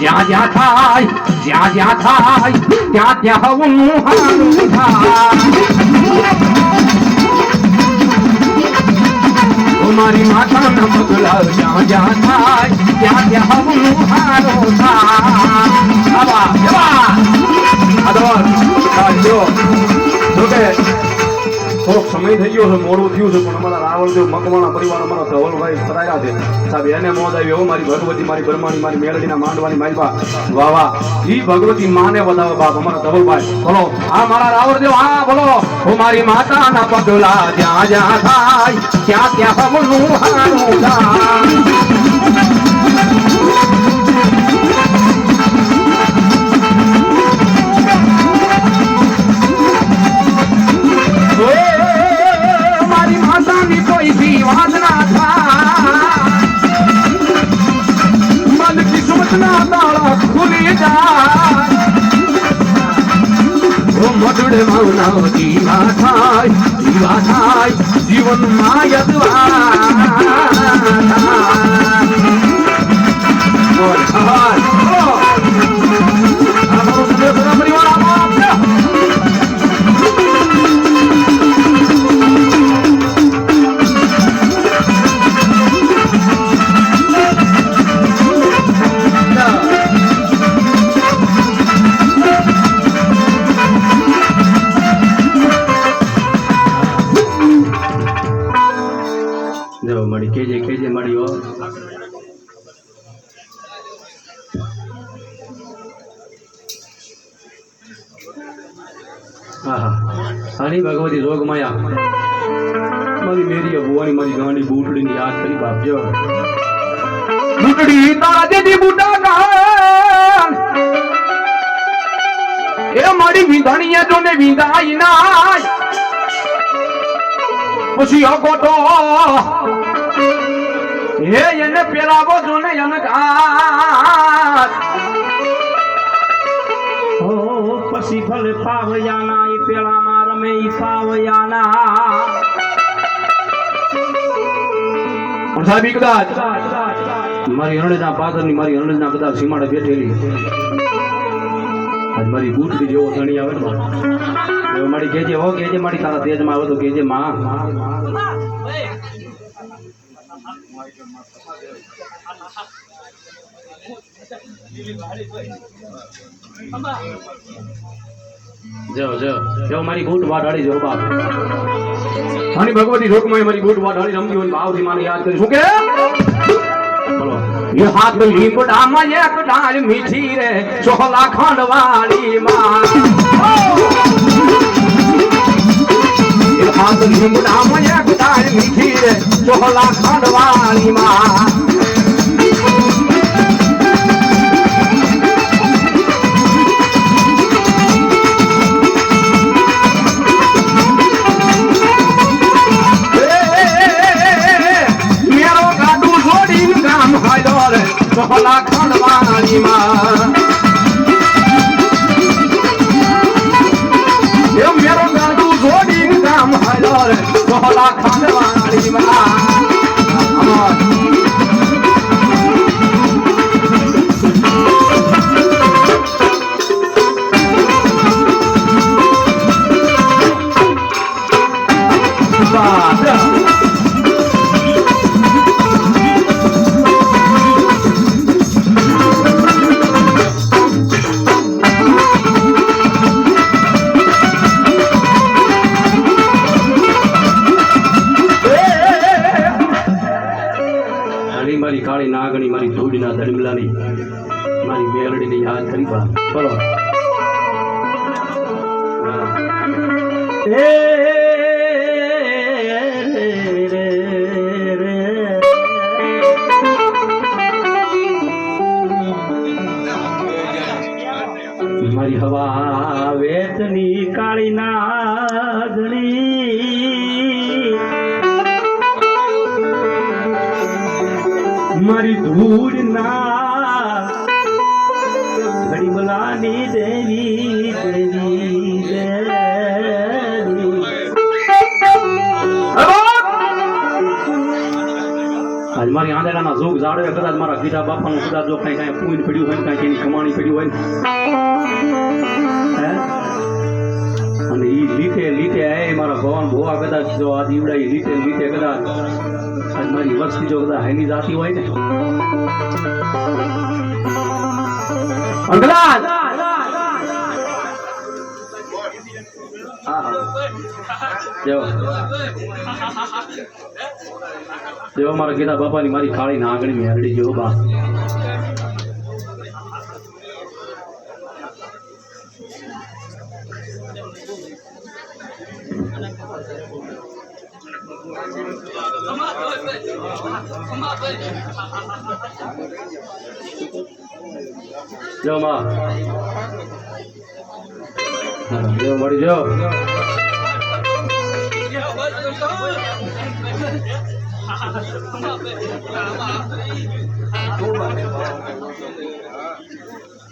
જ્યાં જ્યાં થાય, જ્યાં જ્યાં થાય, ત્યાં ત્યાં હવનું હારું થાય. મારી માતાના પગલા જ્યાં જ્યાં થાય, ત્યાં ત્યાં હું હારો થાય. થોડોક સમય થઈ ગયો છે મોડું થયું છે પણ અમારા રાવળદેવ મકવાણા પરિવાર અમારા ધવલભાઈ સરાયા છે. સાહેબ એને મોજ આવ્યો હો, મારી ભગવતી મારી બ્રહ્માની મારી મેલડીના માંડવાની મારી વાહ ઈ ભગવતી માને વધાવે બાપ અમારા ધવલભાઈ. બોલો. આ મારા રાવળદેવ હા બોલો. હું મારી માતાના પગલા જ્યાં જ્યાં થાય ત્યાં ત્યાં હમનું હારું થાય. મધુડે મૌના દીવા થાય દીવા થાય જીવનમાં યદવા કેજે મળી હો આહા. હરી ભગવતી રોગ માયા મારી મેરી ભુવાની મારી ગાંડી બૂટડી ની યાદ કરી બાપ જો બૂટડી તારા જેથી બૂટા ગાન એ મારી વિંધાણીએ જો ને વિંધાઈ નાય. પછી અગોટો હે એને પેલા જો ને એને ઓ પછી ભલે પાવયાના એ પેલામાં રમે ઈ પાવયાના સાહેબ કદાચ મારી હરણના પાદરની મારી હરણના કદાચ સીમાડે બેઠેલી. આજ મારી બૂટડી જેવો ધણી આવે ને. મારી. કેજે હો કેજે મારી તારા તેજમાં આવે તો કેજે માં. જો જો જો મારી બૂટ વાઢાડી જો બાપ. આની ભગવતી રોકમાં મારી બૂટ વાઢાડી રમતી હોય ભાવથી માને યાદ કરી. શું કે? બોલો. એ હાથ લીમડામાં એક ડાળ મીઠી રે ચોલા ખાંડવાળી માં એ હાથ મને ડાળ મીઠી રે ચોલા ખાંડવાણી માં ચોલા ખાંડવાળી માં Come on, come on. કાળી નાગણી મારી ધૂળના ધડમલાની મારી મેલડીની યાદ કરી પા બોલો. મારી હવા વેતની કાળી નાગણી મારી ધૂળ ના હરિમલાની દેવી દેવી આજ મારી આંધળાના જોગ જાળવે કદાચ મારા ગીતા બાપાનું કદાચ જો કઈ કઈ પૂન પડ્યું હોય કઈ એની કમાણી પડ્યું હોય. અને એ લીટે લીટે એ મારા ભગવાન ભોવા કદાચ જો આ દીવડા એ લીટે લીટે કદાચ મારી વસ્તી જો બધા હાઈની જાતી હોય ને. અને કદાચ હા. હા જો જો મારા ગીતા બાપાની મારી કાળી નાગણી મેરડી જો બા જો માં હા, જો મળી જો